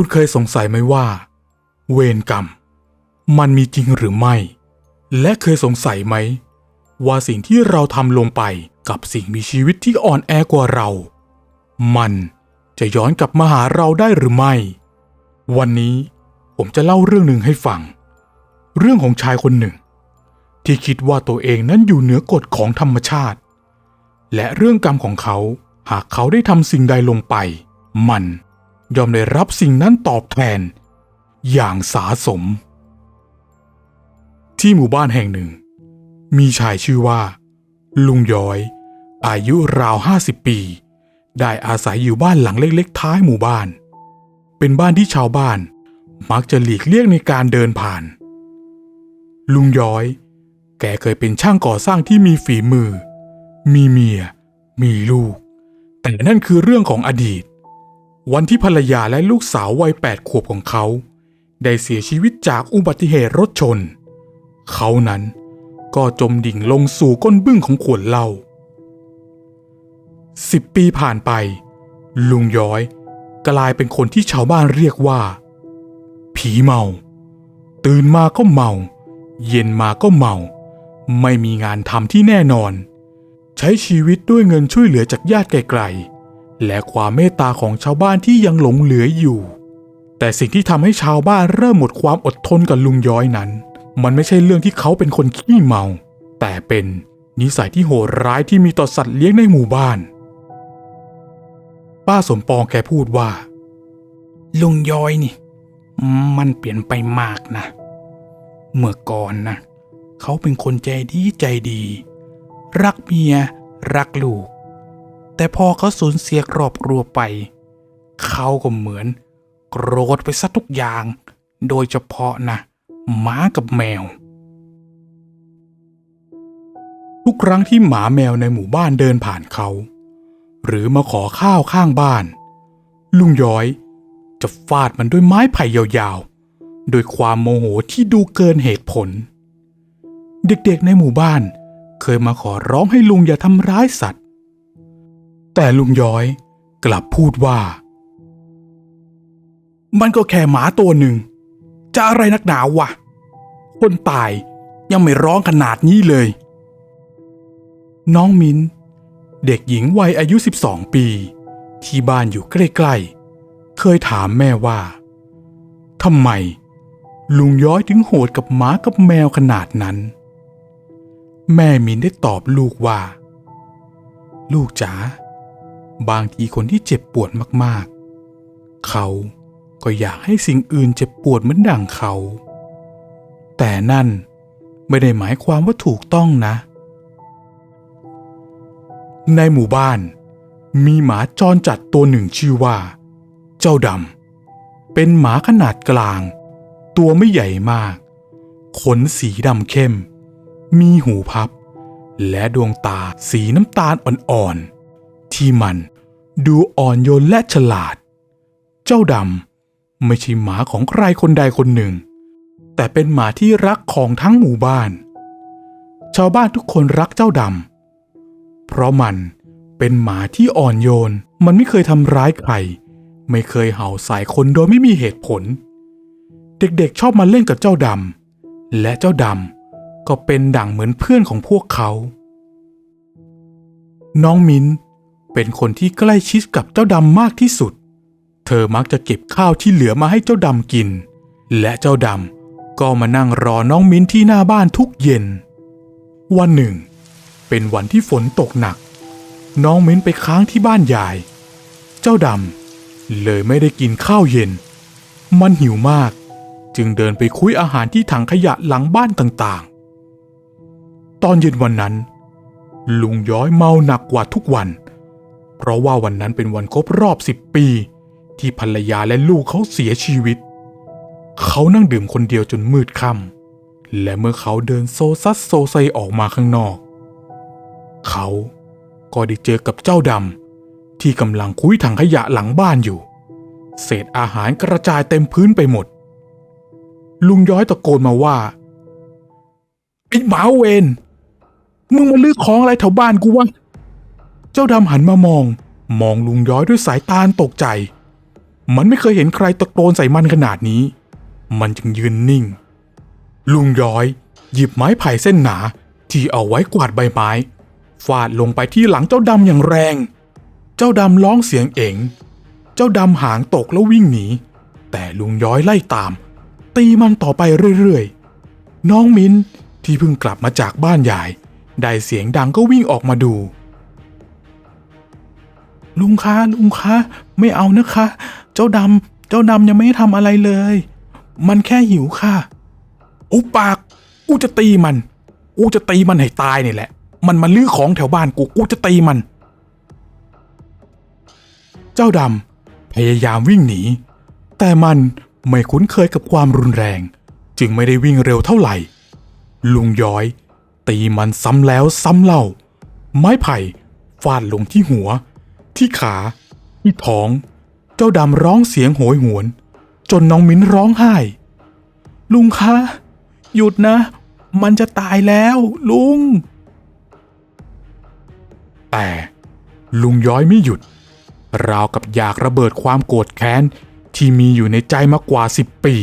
คุณเคยสงสัยไหมว่า เวรกรรม มันมีจริงหรือไม่ และเคยสงสัยไหม ว่าสิ่งที่เราทำลงไปกับสิ่งมีชีวิตที่อ่อนแอกว่าเรา มันจะย้อนกลับมาหาเราได้หรือไม่ วันนี้ผมจะเล่าเรื่องหนึ่งให้ฟัง เรื่องของชายคนหนึ่ง ที่คิดว่าตัวเองนั้นอยู่เหนือกฎของธรรมชาติ และเรื่องกรรมของเขาหากเขาได้ทำสิ่งใดลงไป มัน ยอมได้รับสิ่งนั้นตอบแทน อย่างสาสม ที่หมู่บ้านแห่งหนึ่ง มีชายชื่อว่า ลุงย้อย อายุราวห้าสิบปี ได้อาศัยอยู่บ้านหลังเล็กๆ ท้ายหมู่บ้าน เป็นบ้านที่ชาวบ้าน มักจะหลีกเลี่ยงในการเดินผ่าน ลุงย้อย แกเคยเป็นช่างก่อสร้างที่มีฝีมือ มีเมีย มีลูก แต่นั่นคือเรื่องของอดีต วันที่ภรรยาและลูกสาววัยแปดขวบของเขา ได้เสียชีวิตจากอุบัติเหตุรถชน เขานั้นก็จมดิ่งลงสู่ก้นบึ้งของขวดเหล้าสิบปีผ่านไป ลุงย้อยกลายเป็นคนที่ชาวบ้านเรียกว่า ผีเมา ตื่นมาก็เมา เย็นมาก็เมา ไม่มีงานทำที่แน่นอน ใช้ชีวิตด้วยเงินช่วยเหลือจากญาติไกลๆ และความเมตตาของชาวบ้านที่ยังหลงเหลืออยู่ แต่สิ่งที่ทำให้ชาวบ้านเริ่มหมดความอดทนกับลุงย้อยนั้น มันไม่ใช่เรื่องที่เขาเป็นคนขี้เมา แต่เป็นนิสัยที่โหดร้ายที่มีต่อสัตว์เลี้ยงในหมู่บ้าน ป้าสมปองแกพูดว่า ลุงย้อยนี่ มันเปลี่ยนไปมากนะ เมื่อก่อนนะ เขาเป็นคนใจดีใจดี รักเมีย รักลูก แต่พอเขาสูญเสียครอบครัวไป เขาก็เหมือน โกรธไปซะทุกอย่าง โดยเฉพาะนะหมากับแมว ทุกครั้งที่หมาแมวในหมู่บ้านเดินผ่านเขา หรือมาขอข้าวข้างบ้าน ลุงย้อย จะฟาดมันด้วยไม้ไผ่ยาวๆ โดยความโมโหที่ดูเกินเหตุผล เด็กๆในหมู่บ้านเคยมาขอร้องให้ลุงอย่าทำร้ายสัตว์ แต่ลุงย้อยกลับพูดว่า มันก็แค่หมาตัวหนึ่ง จะอะไรนักหนาวะ คนตายยังไม่ร้องขนาดนี้เลย น้องมิ้นเด็กหญิงวัยอายุ 12 ปี ที่บ้านอยู่ใกล้ๆ เคยถามแม่ว่าทำไม ลุงย้อยถึงโหดกับหมากับแมวขนาดนั้น แม่มินได้ตอบลูกว่า ลูกจ๋า บางทีคนที่เจ็บปวดมากๆ เขาก็อยากให้สิ่งอื่นเจ็บปวดเหมือนดั่งเขา แต่นั่นไม่ได้หมายความว่าถูกต้องนะ ในหมู่บ้านมีหมาจรจัดตัวหนึ่งชื่อว่า เจ้าดำ เป็นหมาขนาดกลาง ตัวไม่ใหญ่มาก ขนสีดำเข้ม มีหูพับ และดวงตาสีน้ำตาลอ่อนๆ ที่มันดูอ่อนโยนและฉลาด เจ้าดำไม่ใช่หมาของใครคนใดคนหนึ่ง แต่เป็นหมาที่รักของทั้งหมู่บ้าน ชาวบ้านทุกคนรักเจ้าดำเพราะมันเป็นหมาที่อ่อนโยน มันไม่เคยทำร้ายใคร ไม่เคยเห่าใส่คนโดยไม่มีเหตุผล เด็กๆชอบมาเล่นกับเจ้าดำและเจ้าดำก็เป็นดั่งเหมือนเพื่อนของพวกเขา น้องมิ้น เป็นคนที่ใกล้ชิดกับเจ้าดำมากที่สุด เธอมักจะเก็บข้าวที่เหลือมาให้เจ้าดำกิน และเจ้าดำก็มานั่งรอน้องมิ้นที่หน้าบ้านทุกเย็น วันหนึ่ง เป็นวันที่ฝนตกหนัก น้องมิ้นไปค้างที่บ้านยาย เจ้าดำเลยไม่ได้กินข้าวเย็น มันหิวมาก จึงเดินไปคุยอาหารที่ถังขยะหลังบ้านต่างๆ ตอนเย็นวันนั้นลุงย้อยเมาหนักกว่าทุกวัน เพราะว่าวันนั้นเป็นวันครบรอบสิบปี ที่ภรรยาและลูกเขาเสียชีวิต เขานั่งดื่มคนเดียวจนมืดค่ำและเมื่อเขาเดินโซซัสโซไซออกมาข้างนอก เขาก็ได้เจอกับเจ้าดำที่กำลังคุยถังขยะหลังบ้านอยู่ เศษอาหารกระจายเต็มพื้นไปหมด ลุงย้อยตะโกนมาว่าไอ้หมาเวนมึงมาลื้อของอะไรแถวบ้านกูวะ จ้าดำหันมามอง มองลุงย้อยด้วยสายตาตกใจ มันไม่เคยเห็นใครตะโกนใส่มันขนาดนี้ มันจึงยืนนิ่ง ลุงย้อย หยิบไม้ไผ่เส้นหนาที่เอาไว้กวาดใบไม้ ฟาดลงไปที่หลังเจ้าดำอย่างแรง เจ้าดำร้องเสียงเอ๋ง เจ้าดำหางตกแล้ววิ่งหนี แต่ลุงย้อยไล่ตาม ตีมันต่อไปเรื่อยๆ น้องมิ้นที่เพิ่งกลับมาจากบ้านใหญ่ได้เสียงดังก็วิ่งออกมาดู ลุงคะลุงคะ ไม่เอานะคะ เจ้าดำเจ้าดำยังไม่ได้ทำอะไรเลย มันแค่หิวค่ะ อุปาก กูจะตีมัน กูจะตีมันให้ตายนี่แหละ มันมาลื้อของแถวบ้านกู กูจะตีมัน เจ้าดำพยายามวิ่งหนี แต่มันไม่คุ้นเคยกับความรุนแรง จึงไม่ได้วิ่งเร็วเท่าไหร่ ลุงย้อย ตีมันซ้ำแล้วซ้ำเล่า ไม้ไผ่ฟาดลงที่หัว ที่ขา ที่ท้อง เจ้าดำร้องเสียงโหยหวน จนน้องมิ้นร้องไห้ ลุงคะ หยุดนะ มันจะตายแล้ว ลุง แต่ลุงย้อยไม่หยุด ราวกับอยากระเบิดความโกรธแค้น ที่มีอยู่ในใจมากว่าสิบปี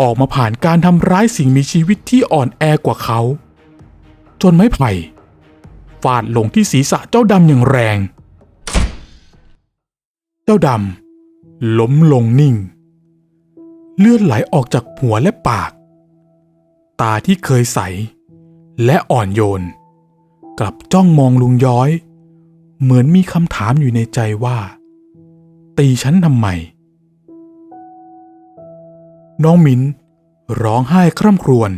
ออกมาผ่านการทำร้ายสิ่งมีชีวิตที่อ่อนแอกว่าเขา จนไม้ไผ่ฟาดลงที่ศีรษะเจ้าดำอย่างแรง เจ้าดำล้มลงนิ่ง เลือดไหลออกจากหัวและปาก ตาที่เคยใส และอ่อนโยน กลับจ้องมองลุงย้อย เหมือนมีคำถามอยู่ในใจว่า ตีฉันทำไม น้องมินร้องไห้คร่ำครวญ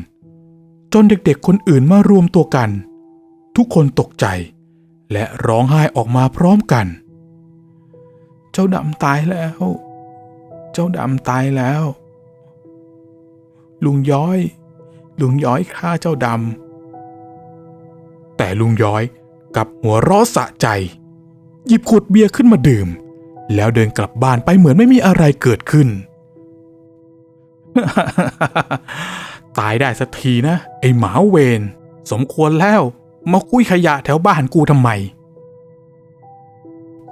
จนเด็กๆคนอื่นมารวมตัวกัน ทุกคนตกใจ และร้องไห้ออกมาพร้อมกัน เจ้าดำตายแล้ว เจ้าดำตายแล้ว ลุงย้อย ลุงย้อยฆ่าเจ้าดำ แต่ลุงย้อยกลับหัวเร้อสะใจ หยิบขวดเบียร์ขึ้นมาดื่ม แล้วเดินกลับบ้านไปเหมือนไม่มีอะไรเกิดขึ้น ตายได้สักทีนะ ไอหมาเวน สมควรแล้ว มาคุยขยะแถวบ้านกูทำไม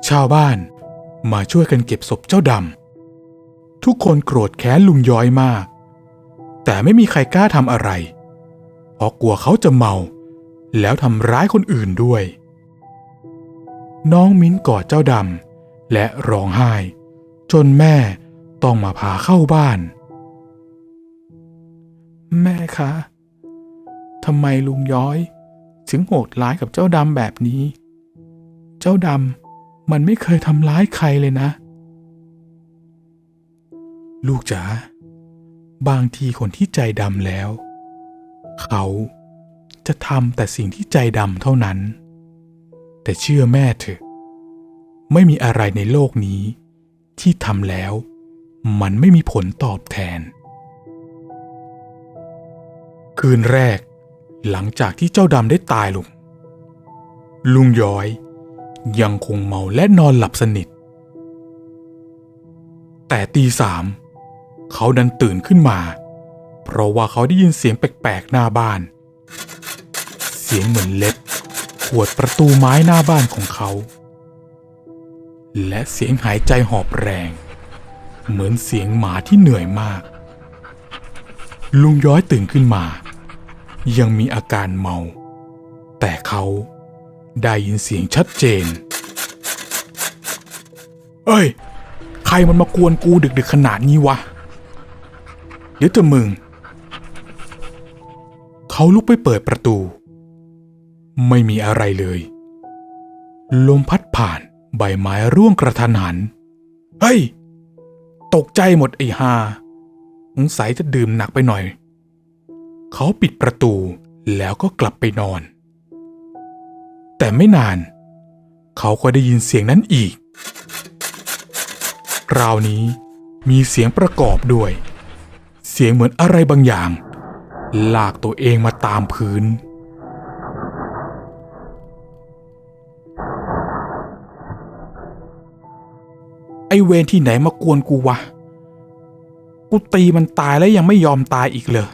ชาวบ้าน มาช่วยกันเก็บศพเจ้าดำ ทุกคนโกรธแค้นลุงย้อยมาก แต่ไม่มีใครกล้าทำอะไร เพราะกลัวเขาจะเมา แล้วทำร้ายคนอื่นด้วย น้องมิ้นกอดเจ้าดำ และร้องไห้ จนแม่ต้องมาพาเข้าบ้าน แม่คะทำไมลุงย้อย ถึงโหดร้ายกับเจ้าดำแบบนี้ เจ้าดำ มันไม่เคยทำร้ายใครเลยนะ ลูกจ๋าบางทีคนที่ใจดำแล้ว เขาจะทำแต่สิ่งที่ใจดำเท่านั้น แต่เชื่อแม่เถอะ ไม่มีอะไรในโลกนี้ ที่ทำแล้ว มันไม่มีผลตอบแทน คืนแรกหลังจากที่เจ้าดำได้ตายลง ลุงย้อย ยังคงเมาและนอนหลับสนิท แต่ตีสามเขาดันตื่นขึ้นมา เพราะว่าเขาได้ยินเสียงแปลกๆหน้าบ้าน เสียงเหมือนเล็บขวดประตูไม้หน้าบ้านของเขา และเสียงหายใจหอบแรง เหมือนเสียงหมาที่เหนื่อยมาก ลุงย้อยตื่นขึ้นมา ยังมีอาการเมา แต่เขา ได้ยินเสียงชัดเจน เอ้ย ใครมันมากวนกูดึกๆขนาดนี้วะ เดี๋ยวเถอะมึง เขาลุกไปเปิดประตู ไม่มีอะไรเลย ลมพัดผ่านใบไม้ร่วงกระทันหัน เฮ้ย ตกใจหมดไอ้ฮาสงสัยจะดื่มหนักไปหน่อย เขาปิดประตูแล้วก็กลับไปนอน แต่ไม่นาน เขาก็ได้ยินเสียงนั้นอีก คราวนี้มีเสียงประกอบด้วย เสียงเหมือนอะไรบางอย่าง ลากตัวเองมาตามพื้น ไอเวรที่ไหนมากวนกูวะ กูตีมันตายแล้วยังไม่ยอมตายอีกเลย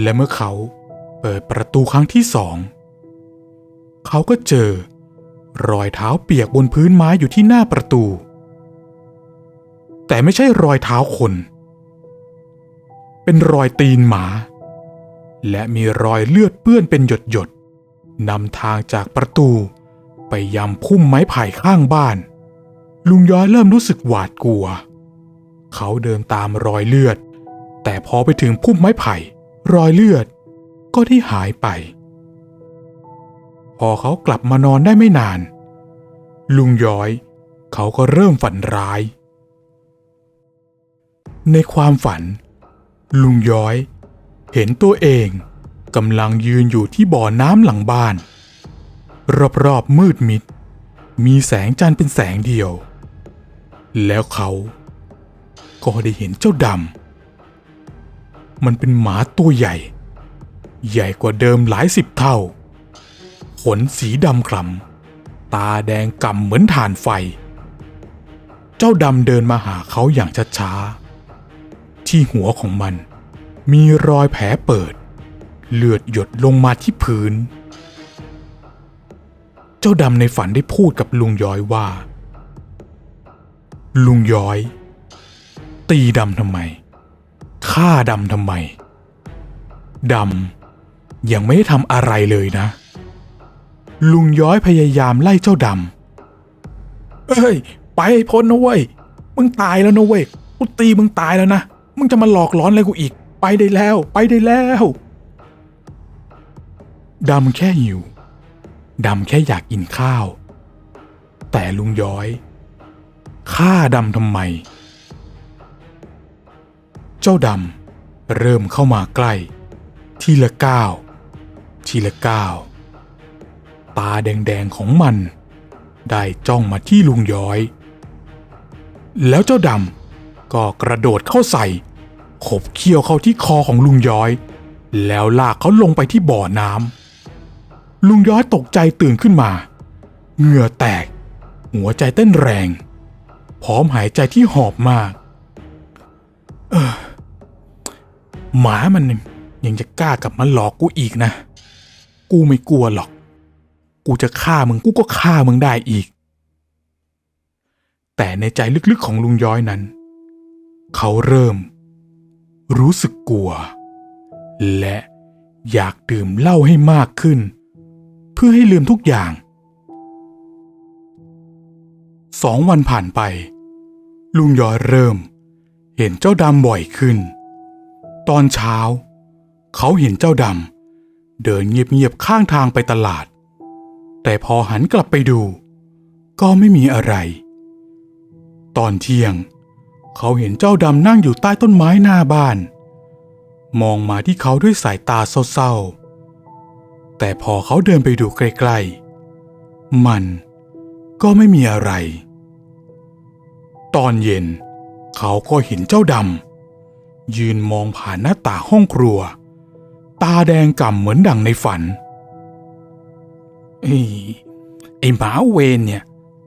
และเมื่อเขาเปิดประตูครั้งที่สอง เขาก็เจอ รอยเท้าเปียกบนพื้นไม้อยู่ที่หน้าประตู แต่ไม่ใช่รอยเท้าคน เป็นรอยตีนหมา และมีรอยเลือดเปื้อนเป็นหยดหยดๆนำทางจากประตู ไปยังพุ่มไม้ไผ่ข้างบ้าน ลุงย้อยเริ่มรู้สึกหวาดกลัว เขาเดินตามรอยเลือด แต่พอไปถึงพุ่มไม้ไผ่ รอยเลือดก็ได้หายไป อเขากลับมานอนได้ไม่นาน ลุงย้อย เขาก็เริ่มฝันร้าย ในความฝัน ลุงย้อย เห็นตัวเองกำลังยืนอยู่ที่บ่อน้ำหลังบ้าน รอบๆมืดมิด มีแสงจันทร์เป็นแสงเดียว แล้วเขา ก็ได้เห็นเจ้าดำมันเป็นหมาตัวใหญ่ ใหญ่กว่าเดิมหลายสิบเท่า ขนสีดำคล้ำตาแดงก่ำเหมือนถ่านไฟ เจ้าดำเดินมาหาเขาอย่างช้าๆ ที่หัวของมัน มีรอยแผลเปิด เลือดหยดลงมาที่พื้น เจ้าดำในฝันได้พูดกับลุงย้อยว่า ลุงย้อย ตีดำทำไมฆ่าดำทำไมดำยังไม่ได้ทำอะไรเลยนะ ลุงย้อยพยายามไล่เจ้าดำ เอ้ย ไปให้พ้นนะเว้ย มึงตายแล้วนะเว้ย กูตีมึงตายแล้วนะ มึงจะมาหลอกล้อนอะไรกูอีก ไปได้แล้ว ไปได้แล้ว ดำแค่หิว ดำแค่อยากกินข้าว แต่ลุงย้อยฆ่าดำทำไม เจ้าดำเริ่มเข้ามาใกล้ ทีละก้าว ทีละก้าว ตาแดงๆของมัน ได้จ้องมาที่ลุงย้อย แล้วเจ้าดำก็กระโดดเข้าใส่ขบเคี้ยวเข้าที่คอของลุงย้อย แล้วลากเขาลงไปที่บ่อน้ำลุงย้อยตกใจตื่นขึ้นมา เหงื่อแตก หัวใจเต้นแรง พร้อมหายใจที่หอบมาก เออหมามันยังจะกล้ากลับมาหลอกกูอีกนะ กูไม่กลัวหรอก กูจะฆ่ามึงกูก็ฆ่ามึงได้อีก แต่ในใจลึกๆของลุงย้อยนั้น เขาเริ่ม รู้สึกกลัว และอยากดื่มเหล้าให้มากขึ้น เพื่อให้ลืมทุกอย่าง สองวันผ่านไป ลุงย้อยเริ่ม เห็นเจ้าดำบ่อยขึ้น ตอนเช้า เขาเห็นเจ้าดำเดินเงียบๆข้างทางไปตลาด แต่พอหันกลับไปดู ก็ไม่มีอะไร ตอนเที่ยง เขาเห็นเจ้าดำนั่งอยู่ใต้ต้นไม้หน้าบ้าน มองมาที่เขาด้วยสายตาเศร้าๆ แต่พอเขาเดินไปดูใกล้ๆ มันก็ไม่มีอะไร ตอนเย็น เขาก็เห็นเจ้าดำยืนมองผ่านหน้าต่างห้องครัว ตาแดงก่ำเหมือนดังในฝัน เอ้ไอ้หมาเวนเนี่ย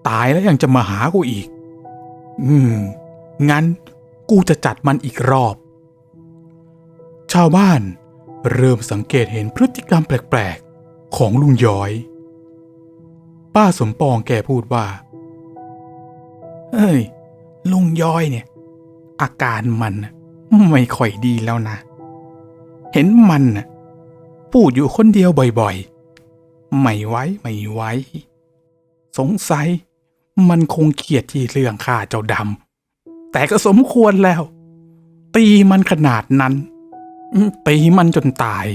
ตายแล้วยังจะมาหากูอีก อืม งั้นกูจะจัดมันอีกรอบ ชาวบ้านเริ่มสังเกตเห็นพฤติกรรมแปลกๆ ของลุงย้อย ป้าสมปองแกพูดว่า เฮ้ย ลุงย้อยเนี่ย อาการมันไม่ค่อยดีแล้วนะ เห็นมันพูดอยู่คนเดียวบ่อยๆ ไม่ไว้ไม่ไว้ สงสัย มันคงเกลียดที่เรื่องฆ่าเจ้าดำแต่ก็สมควรแล้ว ตีมันขนาดนั้นตีมันจนตาย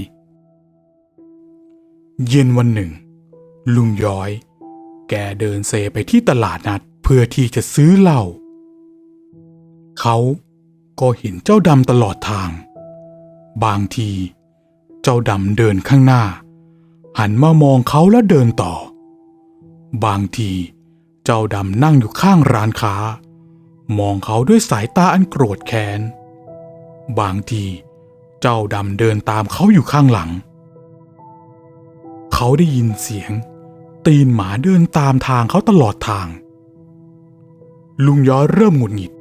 เย็นวันหนึ่ง ลุงย้อย แกเดินเซไปที่ตลาดนัดเพื่อที่จะซื้อเหล้าเขาก็เห็นเจ้าดำตลอดทาง บางที เจ้าดำเดินข้างหน้า หันมามองเขาแล้วเดินต่อ บางทีเจ้าดำนั่งอยู่ข้างร้านค้า มองเขาด้วยสายตาอันโกรธแค้น บางทีเจ้าดำเดินตามเขาอยู่ข้างหลัง เขาได้ยินเสียง ตีนหมาเดินตามทางเขาตลอดทาง ลุงย้อยเริ่มหงุดหงิด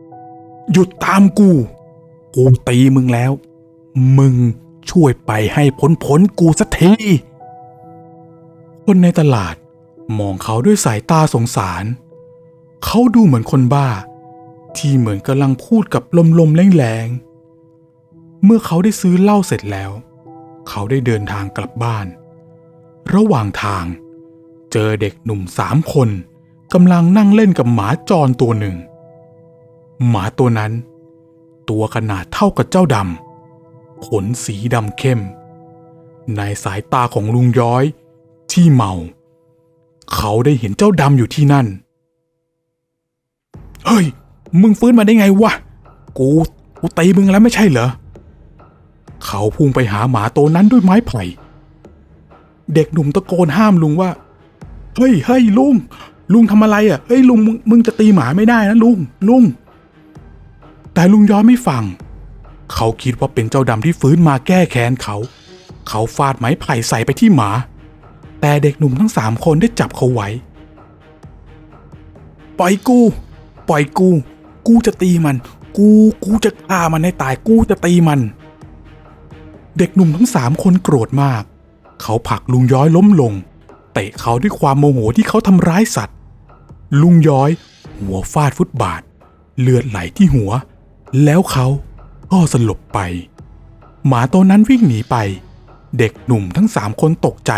หยุดตามกู กูตีมึงแล้ว มึงช่วยไปให้พ้นพ้นกูสักที คนในตลาดมองเขาด้วยสายตาสงสาร เขาดูเหมือนคนบ้า ที่เหมือนกำลังพูดกับลมๆแรงๆ เมื่อเขาได้ซื้อเหล้าเสร็จแล้ว เขาได้เดินทางกลับบ้าน ระหว่างทาง เจอเด็กหนุ่มสามคนกำลังนั่งเล่นกับหมาจรตัวหนึ่ง หมาตัวนั้น ตัวขนาดเท่ากับเจ้าดำขนสีดำเข้ม ในสายตาของลุงย้อย ที่เมา เขาได้เห็นเจ้าดำอยู่ที่นั่น เฮ้ย มึงฟื้นมาได้ไงวะ กู กูตีมึงแล้วไม่ใช่เหรอ เขาพุ่งไปหาหมาตัวนั้นด้วยไม้ไผ่ เด็กหนุ่มตะโกนห้ามลุงว่า เฮ้ย เฮ้ยลุง ลุงทำอะไรอะ เฮ้ยลุง มึงมึงจะตีหมาไม่ได้นะลุง ลุง แต่ลุงย้อยไม่ฟัง เขาคิดว่าเป็นเจ้าดำที่ฟื้นมาแก้แค้นเขา เขาฟาดไม้ไผ่ใส่ไปที่หมา แต่เด็กหนุ่มทั้งสามคนได้จับเขาไว้ ปล่อยกู ปล่อยกู กูจะตีมัน กู กูจะฆ่ามันให้ตาย กูจะตีมัน เด็กหนุ่มทั้งสามคนโกรธมาก เขาผลักลุงย้อยล้มลง เตะเขาด้วยความโมโหที่เขาทำร้ายสัตว์ ลุงย้อย หัวฟาดฟุตบาท เลือดไหลที่หัว แล้วเขาก็สลบไป หมาตัวนั้นวิ่งหนีไป เด็กหนุ่มทั้งสามคนตกใจ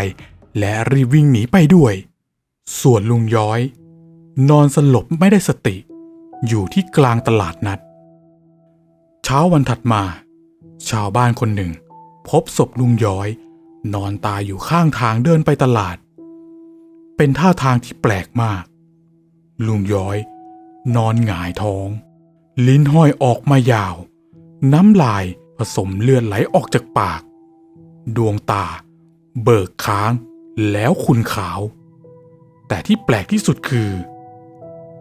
และรีบวิ่งหนีไปด้วย ส่วนลุงย้อย นอนสลบไม่ได้สติ อยู่ที่กลางตลาดนัด เช้าวันถัดมา ชาวบ้านคนหนึ่ง พบศพลุงย้อย นอนตายอยู่ข้างทางเดินไปตลาด เป็นท่าทางที่แปลกมาก ลุงย้อย นอนหงายท้อง ลิ้นห้อยออกมายาว น้ำลายผสมเลือดไหลออกจากปาก ดวงตา เบิกค้าง แล้วขุนขาว แต่ที่แปลกที่สุดคือ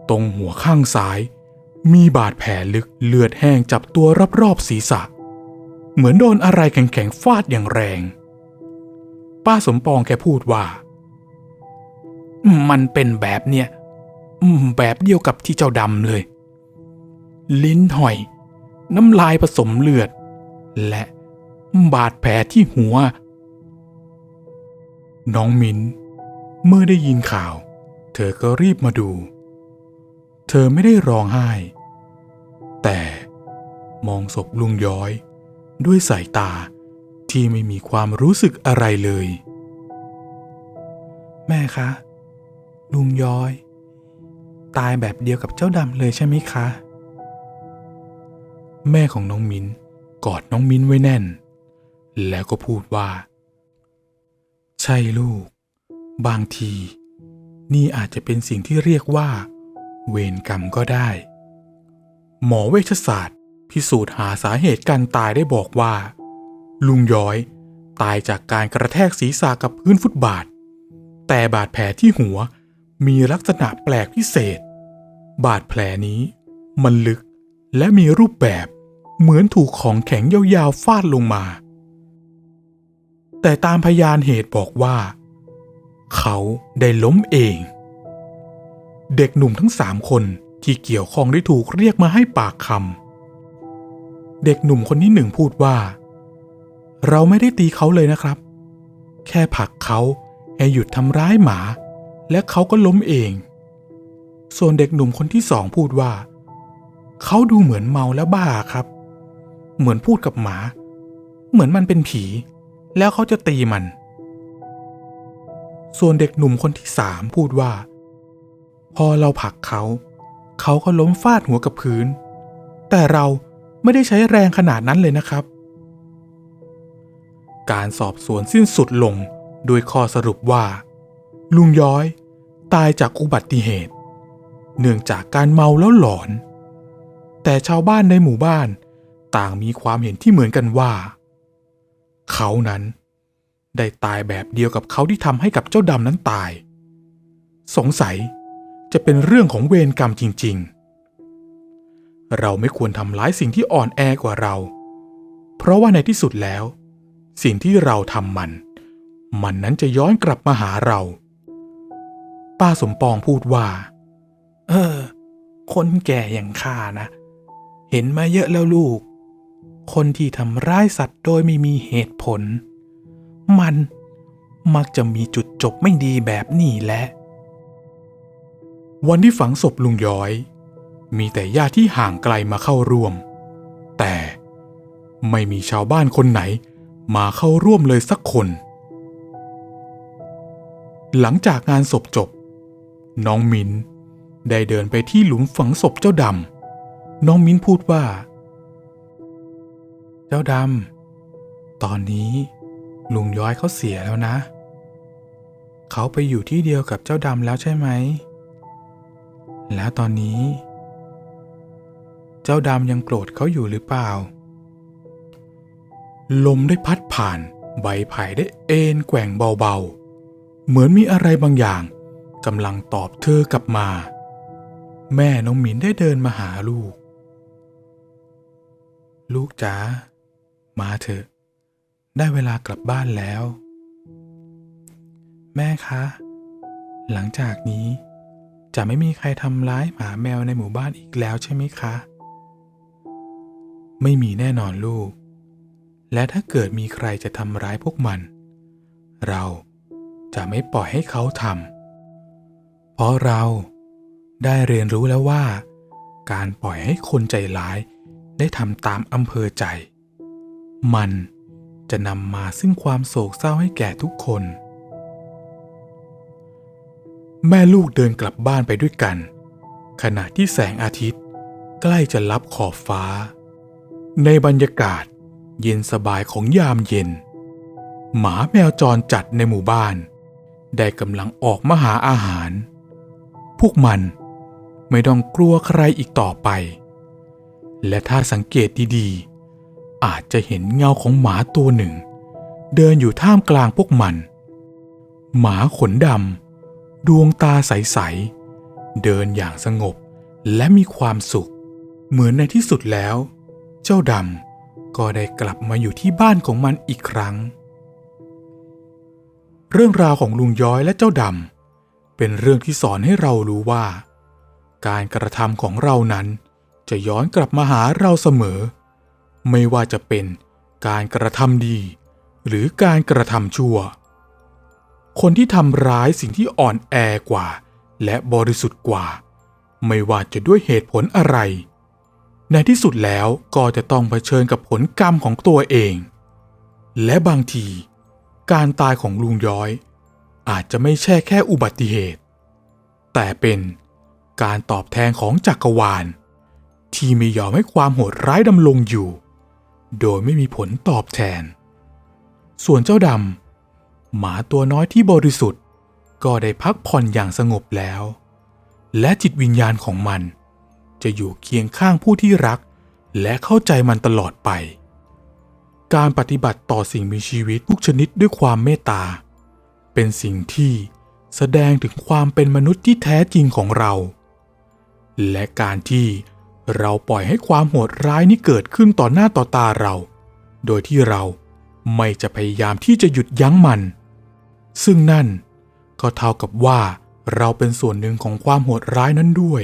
ตรงหัวข้างซ้าย มีบาดแผลลึกเลือดแห้งจับตัวรอบศีรษะ เหมือนโดนอะไรแข็งๆฟาดอย่างแรง ป้าสมปองแกพูดว่า มันเป็นแบบเนี้ยแบบเดียวกับที่เจ้าดำเลย ลิ้นห่อย น้ำลายผสมเลือด และบาดแผลที่หัว น้องมินเมื่อได้ยินข่าว เธอก็รีบมาดู เธอไม่ได้ร้องไห้ แต่มองศพลุงย้อย ด้วยสายตาที่ไม่มีความรู้สึกอะไรเลย แม่คะ ลุงย้อย ตายแบบเดียวกับเจ้าดำเลยใช่ไหมคะ แม่ของน้องมินกอดน้องมินไว้แน่น แล้วก็พูดว่า ใช่ลูก บางที นี่อาจจะเป็นสิ่งที่เรียกว่า เวรกรรมก็ได้ หมอเวชศาสตร์ พิสูจน์หาสาเหตุการตายได้บอกว่า ลุงย้อยตายจากการกระแทกศีรษะกับพื้นฟุตบาท แต่บาดแผลที่หัวมีลักษณะแปลกพิเศษ บาดแผลนี้ มันลึกและมีรูปแบบเหมือนถูกของแข็งยาวๆฟาดลงมา แต่ตามพยานเหตุบอกว่า เขาได้ล้มเอง เด็กหนุ่มทั้งสามคนที่เกี่ยวข้องได้ถูกเรียกมาให้ปากคำเด็กหนุ่มคนที่หนึ่งพูดว่า เราไม่ได้ตีเขาเลยนะครับ แค่ผลักเขาให้หยุดทำร้ายหมา และเขาก็ล้มเอง ส่วนเด็กหนุ่มคนที่สองพูดว่า เขาดูเหมือนเมาแล้วบ้าครับ เหมือนพูดกับหมา เหมือนมันเป็นผี แล้วเขาจะตีมัน ส่วนเด็กหนุ่มคนที่สามพูดว่า พอเราผลักเขา เขาก็ล้มฟาดหัวกับพื้น แต่เราไม่ได้ใช้แรงขนาดนั้นเลยนะครับ การสอบสวนสิ้นสุดลงโดยข้อสรุปว่า ลุงย้อยตายจากอุบัติเหตุ เนื่องจากการเมาแล้วหลอน แต่ชาวบ้านในหมู่บ้านต่างมีความเห็นที่เหมือนกันว่า เขานั้นได้ตายแบบเดียวกับเขาที่ทำให้กับเจ้าดำนั้นตาย สงสัยจะเป็นเรื่องของเวรกรรมจริง ๆ เราไม่ควรทำร้ายสิ่งที่อ่อนแอกว่าเรา เพราะว่าในที่สุดแล้ว สิ่งที่เราทำมัน มันนั้นจะย้อนกลับมาหาเรา ป้าสมปองพูดว่า เออ คนแก่อย่างข้านะ เห็นมาเยอะแล้วลูก คนที่ทำร้ายสัตว์โดยไม่มีเหตุผล มันมักจะมีจุดจบไม่ดีแบบนี้แหละ วันที่ฝังศพลุงย้อย มีแต่ญาติที่ห่างไกลมาเข้าร่วม แต่ไม่มีชาวบ้านคนไหนมาเข้าร่วมเลยสักคน หลังจากงานศพจบ น้องมินได้เดินไปที่หลุมฝังศพเจ้าดำน้องมินพูดว่า จ้าดำ ตอนนี้ลุงย้อยเขาเสียแล้วนะ เขาไปอยู่ที่เดียวกับเจ้าดำแล้วใช่ไหม แล้วตอนนี้ เจ้าดำยังโกรธเขาอยู่หรือเปล่า ลมได้พัดผ่าน ใบไผ่ได้เอ็นแกว่งเบาๆ เหมือนมีอะไรบางอย่างกำลังตอบเธอกลับมา แม่น้องหมินได้เดินมาหาลูก ลูกจ๋า มาเถอะ ได้เวลากลับบ้านแล้ว แม่คะ หลังจากนี้ จะไม่มีใครทำร้ายหมาแมวในหมู่บ้านอีกแล้วใช่ไหมคะ ไม่มีแน่นอนลูก และถ้าเกิดมีใครจะทำร้ายพวกมัน เราจะไม่ปล่อยให้เขาทำเพราะเราได้เรียนรู้แล้วว่า การปล่อยให้คนใจร้ายได้ทำตามอำเภอใจ มันจะนำมาซึ่งความโศกเศร้าให้แก่ทุกคน แม่ลูกเดินกลับบ้านไปด้วยกัน ขณะที่แสงอาทิตย์ ใกล้จะลับขอบฟ้า ในบรรยากาศเย็นสบายของยามเย็น หมาแมวจรจัดในหมู่บ้าน ได้กำลังออกมาหาอาหาร พวกมันไม่ต้องกลัวใครอีกต่อไป และถ้าสังเกตดีๆ อาจจะเห็นเงาของหมาตัวหนึ่ง เดินอยู่ท่ามกลางพวกมัน หมาขนดำดวงตาใส ๆ เดินอย่างสงบและมีความสุข เหมือนในที่สุดแล้ว เจ้าดำก็ได้กลับมาอยู่ที่บ้านของมันอีกครั้ง เรื่องราวของลุงย้อยและเจ้าดำเป็นเรื่องที่สอนให้เรารู้ว่า การกระทำของเรานั้นจะย้อนกลับมาหาเราเสมอ ไม่ว่าจะเป็นการกระทำดี หรือการกระทำชั่ว คนที่ทำร้ายสิ่งที่อ่อนแอกว่า และบริสุทธิ์กว่า ไม่ว่าจะด้วยเหตุผลอะไร ในที่สุดแล้วก็จะต้องเผชิญกับผลกรรมของตัวเอง และบางที การตายของลุงย้อย อาจจะไม่ใช่แค่อุบัติเหตุ แต่เป็นการตอบแทนของจักรวาล ที่ไม่ยอมให้ความโหดร้ายดำรงอยู่ โดยไม่มีผลตอบแทน ส่วนเจ้าดำหมาตัวน้อยที่บริสุทธิ์ ก็ได้พักผ่อนอย่างสงบแล้ว และจิตวิญญาณของมัน จะอยู่เคียงข้างผู้ที่รัก และเข้าใจมันตลอดไป การปฏิบัติต่อสิ่งมีชีวิตทุกชนิดด้วยความเมตตา เป็นสิ่งที่แสดงถึงความเป็นมนุษย์ที่แท้จริงของเรา และการที่ เราปล่อยให้ความโหดร้ายนี้เกิดขึ้นต่อหน้าต่อตาเรา โดยที่เราไม่จะพยายามที่จะหยุดยั้งมัน ซึ่งนั่นก็เท่ากับว่าเราเป็นส่วนหนึ่งของความโหดร้ายนั้นด้วย